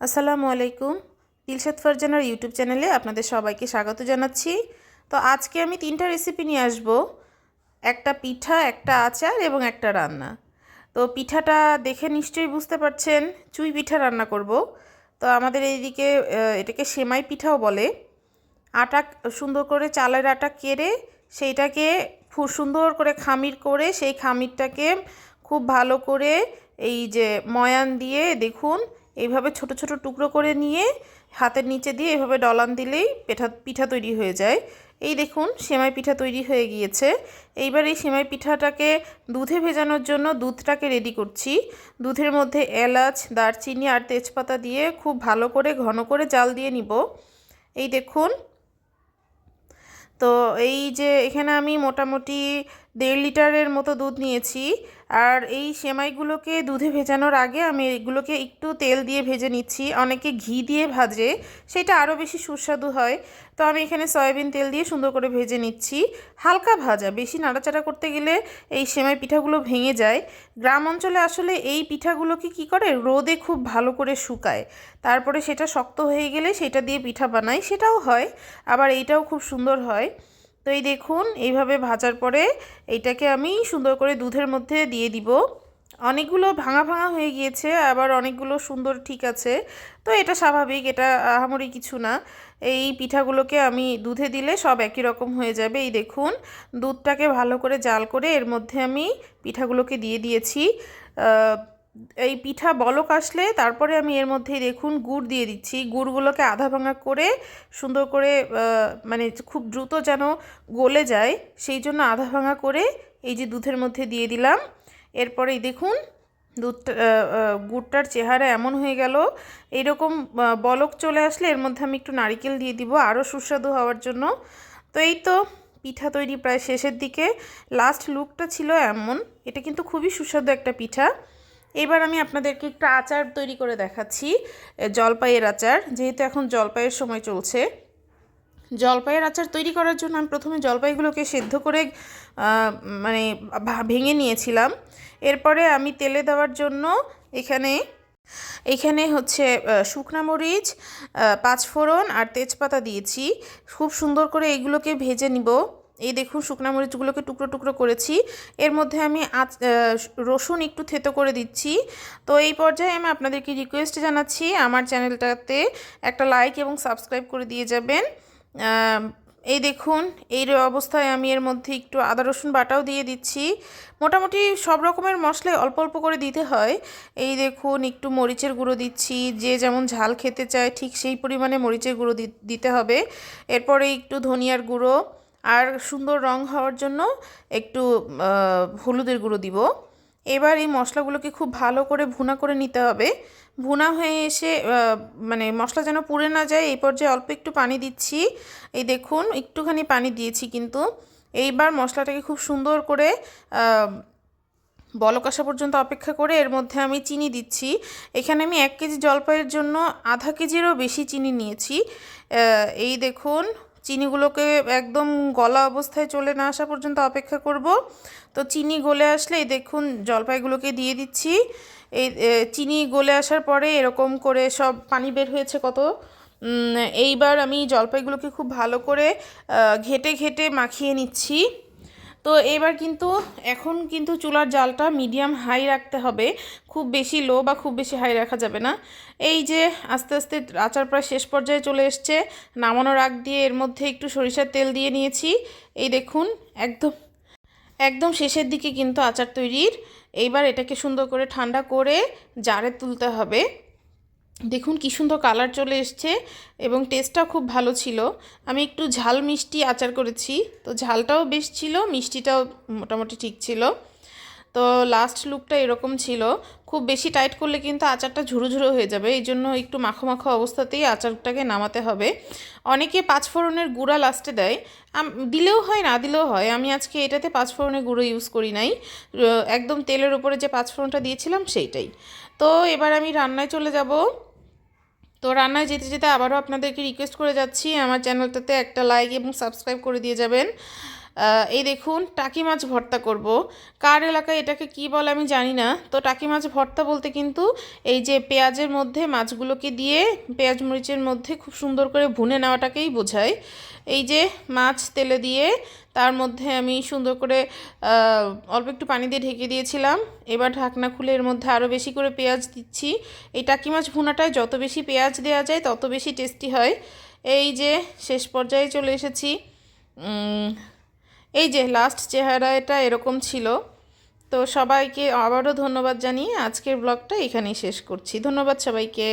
আসসালামু আলাইকুম। দিলশাদ ফারজানার ইউটিউব চ্যানেলে আপনাদের সবাইকে স্বাগত জানাচ্ছি। তো আজকে আমি তিনটা রেসিপি নিয়ে আসব। একটা পিঠা, একটা আচার এবং একটা রান্না। তো পিঠাটা দেখে নিশ্চয়ই বুঝতে পারছেন, চুই পিঠা রান্না করব। তো আমাদের এইদিকে এটাকে সেমাই পিঠাও বলে। আটা সুন্দর করে চালের আটা কেড়ে সেইটাকে সুন্দর করে খামির করে সেই খামিরটাকে খুব ভালো করে এই যে ময়ান দিয়ে দেখুন এইভাবে ছোট ছোট টুকরো করে নিয়ে হাতের নিচে দিয়ে এভাবে ডলান দিলেই পিঠা পিঠা তৈরি হয়ে যায়। এই দেখুন, সেমাই পিঠা তৈরি হয়ে গিয়েছে। এইবার এই সেমাই পিঠাটাকে দুধে ভেজানোর জন্য দুধটাকে রেডি করছি। দুধের মধ্যে এলাচ, দারচিনি আর তেজপাতা দিয়ে খুব ভালো করে, ঘন করে জাল দিয়ে নিব। এই দেখুন, তো এই যে এখানে আমি মোটামুটি দেড় লিটারের মতো দুধ নিয়েছি। আর এই সেমাইগুলোকে দুধে ভেজানোর আগে আমি এগুলোকে একটু তেল দিয়ে ভেজে নিচ্ছি। অনেকে ঘি দিয়ে ভাজে, সেটা আরও বেশি সুস্বাদু হয়। তো আমি এখানে সয়াবিন তেল দিয়ে সুন্দর করে ভেজে নিচ্ছি। হালকা ভাজা, বেশি নাড়াচাড়া করতে গেলে এই সেমাই পিঠাগুলো ভেঙে যায়। গ্রাম অঞ্চলে আসলে এই পিঠাগুলোকে কি করে? রোদে খুব ভালো করে শুকায়। তারপরে সেটা শক্ত হয়ে গেলে সেটা দিয়ে পিঠা বানায়, সেটাও হয়। আবার এইটাও খুব সুন্দর হয়। তো এই দেখুন, এইভাবে ভাজার পরে এইটাকে আমি সুন্দর করে দুধের মধ্যে দিয়ে দিব। অনেকগুলো ভাঙা ভাঙা হয়ে গিয়েছে, আবার অনেকগুলো সুন্দর ঠিক আছে। তো এটা স্বাভাবিক, এটা আহামরি কিছু না। এই পিঠাগুলোকে আমি দুধে দিলে সব একই রকম হয়ে যাবে। এই দেখুন, দুধটাকে ভালো করে জাল করে এর মধ্যে আমি পিঠাগুলোকে দিয়ে দিয়েছি। এই পিঠা বলক আসলে তারপরে আমি এর মধ্যেই দেখুন গুড় দিয়ে দিচ্ছি। গুড়গুলোকে আধা ভাঙা করে সুন্দর করে মানে খুব দ্রুত যেন গলে যায় সেই জন্য আধা ভাঙা করে এই যে দুধের মধ্যে দিয়ে দিলাম। এরপরেই দেখুন দুধটা গুড়টার চেহারা এমন হয়ে গেল। এইরকম আহ, বলক চলে আসলে এর মধ্যে আমি একটু নারিকেল দিয়ে দিব আরও সুস্বাদু হওয়ার জন্য। তো এই তো পিঠা তৈরি প্রায় শেষের দিকে। লাস্ট লুকটা ছিল এমন। এটা কিন্তু খুবই সুস্বাদু একটা পিঠা। এবার আমি আপনাদেরকে একটু আচার তৈরি করে দেখাচ্ছি জলপাইয়ের আচার। যেহেতু এখন জলপাইয়ের সময় চলছে, জলপাইয়ের আচার তৈরি করার জন্য আমি প্রথমে জলপাইগুলোকে সেদ্ধ করে মানে ভেঙে নিয়েছিলাম। এরপরে আমি তেলে দেওয়ার জন্য এখানে এখানে হচ্ছে শুকনা মরিচ পাঁচফোড়ন আর তেজপাতা দিয়েছি। খুব সুন্দর করে এগুলোকে ভেজে নিব। এই দেখুন শুকনা মরিচগুলোকে টুকরো টুকরো করেছি। এর মধ্যে আমি আচ রসুন একটু থেতো করে দিচ্ছি। তো এই পর্যায়ে আমি আপনাদেরকে রিকোয়েস্ট জানাচ্ছি, আমার চ্যানেলটাতে একটা লাইক এবং সাবস্ক্রাইব করে দিয়ে যাবেন। এই দেখুন, এই অবস্থায় আমি এর মধ্যে একটু আদা রসুন বাটাও দিয়ে দিচ্ছি। মোটামুটি সব রকমের মশলাই অল্প অল্প করে দিতে হয়। এই দেখুন, একটু মরিচের গুঁড়ো দিচ্ছি, যে যেমন ঝাল খেতে চায় ঠিক সেই পরিমাণে মরিচের গুঁড়ো দিতে হবে। এরপরে একটু ধনিয়ার গুঁড়ো আর সুন্দর রং হওয়ার জন্য একটু হলুদের গুঁড়ো দিব। এবার এই মশলাগুলোকে খুব ভালো করে ভুনা করে নিতে হবে। ভুনা হয়ে এসে মানে মশলা যেন পুড়ে না যায় এই পর্যায়ে অল্প একটু পানি দিচ্ছি। এই দেখুন একটুখানি পানি দিয়েছি কিন্তু। এইবার মশলাটাকে খুব সুন্দর করে আহ, বলক আসা পর্যন্ত অপেক্ষা করে এর মধ্যে আমি চিনি দিচ্ছি। এখানে আমি এক কেজি জলপাইয়ের জন্য আধা কেজিরও বেশি চিনি নিয়েছি। এই দেখুন চিনিগুলোকে একদম গলা অবস্থায় চলে না আসা পর্যন্ত অপেক্ষা করব। তো চিনি গলে আসলে দেখুন, জলপাইগুলোকে দিয়ে দিচ্ছি। এই চিনি গলে আসার পরে এরকম করে সব পানি বের হয়েছে কত? এইবার আমি জলপাইগুলোকে খুব ভালো করে ঘেটে ঘেটে মাখিয়ে নিচ্ছি। তো এবার কিন্তু, এখন কিন্তু চুলার জালটা মিডিয়াম হাই রাখতে হবে। খুব বেশি লো বা খুব বেশি হাই রাখা যাবে না। এই যে আস্তে আস্তে আচার প্রায় শেষ পর্যায়ে চলে এসছে। নামানোর আগ দিয়ে এর মধ্যে একটু সরিষার তেল দিয়ে নিয়েছি। এই দেখুন, একদম একদম শেষের দিকে কিন্তু আচার তৈরির। এইবার এটাকে সুন্দর করে ঠান্ডা করে জারে তুলতে হবে। দেখুন কি সুন্দর কালার চলে এসছে এবং টেস্টটাও খুব ভালো ছিল। আমি একটু ঝাল মিষ্টি আচার করেছি, তো ঝালটাও বেশ ছিল, মিষ্টিটাও মোটামুটি ঠিক ছিল। তো লাস্ট লুকটা এরকম ছিল। খুব বেশি টাইট করলে কিন্তু আচারটা ঝুরো ঝুরো হয়ে যাবে, এই জন্য একটু মাখো মাখো অবস্থাতেই আচারটাকে নামাতে হবে। অনেকে পাঁচফোড়নের গুঁড়া লাস্টে দেয় দিলেও হয়, না দিলেও হয়। আমি আজকে এটাতে পাঁচফোড়নের গুঁড়ো ইউজ করি নাই। একদম তেলের উপরে যে পাঁচফোড়নটা দিয়েছিলাম সেইটাই। তো এবার আমি রান্নায় চলে যাব। তো রান্নায় যেতে যেতে আবারও আপনাদেরকে রিকোয়েস্ট করে যাচ্ছি, আমার চ্যানেলটাতে একটা লাইক এবং সাবস্ক্রাইব করে দিয়ে যাবেন। এই দেখুন, টাকি মাছ ভর্তা করব। কার এলাকায় এটাকে কি বলে আমি জানি না। তো টাকি মাছ ভর্তা বলতে কিন্তু এই যে পেঁয়াজের মধ্যে মাছগুলোকে দিয়ে পেঁয়াজ মরিচের মধ্যে খুব সুন্দর করে ভুনে নেওয়াটাকেই বোঝায়। এই যে মাছ তেলে দিয়ে তার মধ্যে আমি সুন্দর করে অল্প একটু পানি দিয়ে ঢেকে দিয়েছিলাম। এবার ঢাকনা খুলে এর মধ্যে আরও বেশি করে পেঁয়াজ দিচ্ছি। এই টাকি মাছ ভুনাটায় যত বেশি পেঁয়াজ দেওয়া যায়, তত বেশি টেস্টি হয়। এই যে, শেষ পর্যায়ে চলে এসেছি। এই যে লাস্ট চেহারা এটা এরকম ছিল। তো সবাইকে আবারও ধন্যবাদ জানিয়ে আজকের ব্লগটা এখানেই শেষ করছি। ধন্যবাদ সবাইকে।